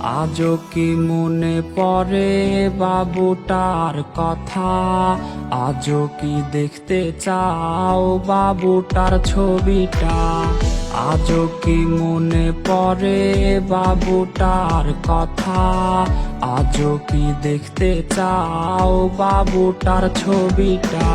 আজও কি মনে পড়ে বাবুটার কথা? আজও কি দেখতে চাও বাবুটার ছবিটা? আজও কি মনে পড়ে বাবুটার কথা? আজও কি দেখতে চাও বাবুটার ছবিটা?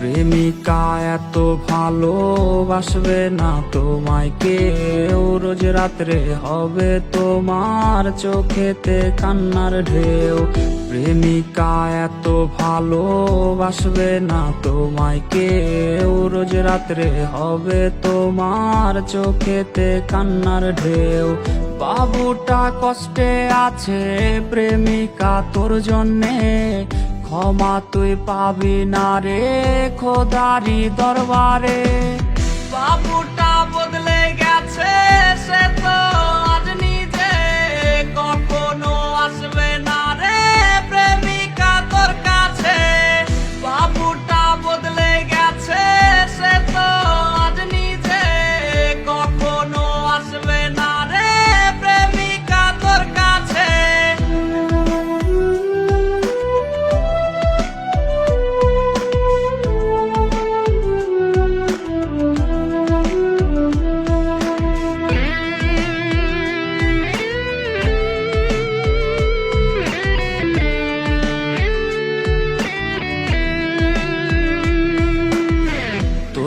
প্রেমিকা এত ভালোবাসবে না তোমায় কেউ রোজ রাত্রে হবে তোমার চোখেতে কান্নার ঢেউ। প্রেমিকা এত ভালোবাসবে না তোমায় কেউ রোজ রাত্রে হবে তোমার চোখেতে কান্নার ঢেউ। বাবুটা কষ্টে আছে প্রেমিকা তোর জন্যে। ক্ষমা তুই পাবি না রে খোদারি দরবারে। বাবুটা বদলে গেছে সে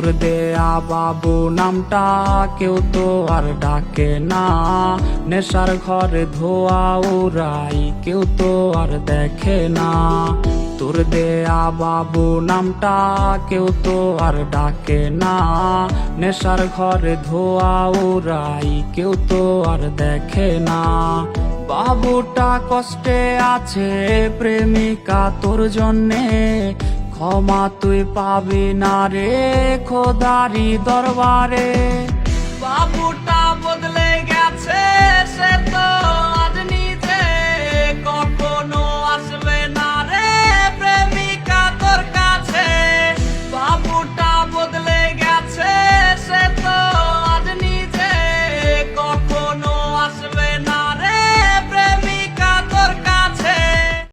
তোর দেয়া বাবু নামটা কেউ তো আর ডাকে না। নেশার ঘরে ধোয়া উড়াই কেউ তো আর দেখে না। তোর দেয়া বাবু নামটা কেউ তো আর ডাকে না। নেশার ঘরে ধোয়া উড়াই কেউ তো আর দেখে না। বাবুটা কষ্টে আছে, প্রেমিকা তোর জন্যে। ক্ষমা তুই পাবি না রে খোদারি দরবারে। বাবু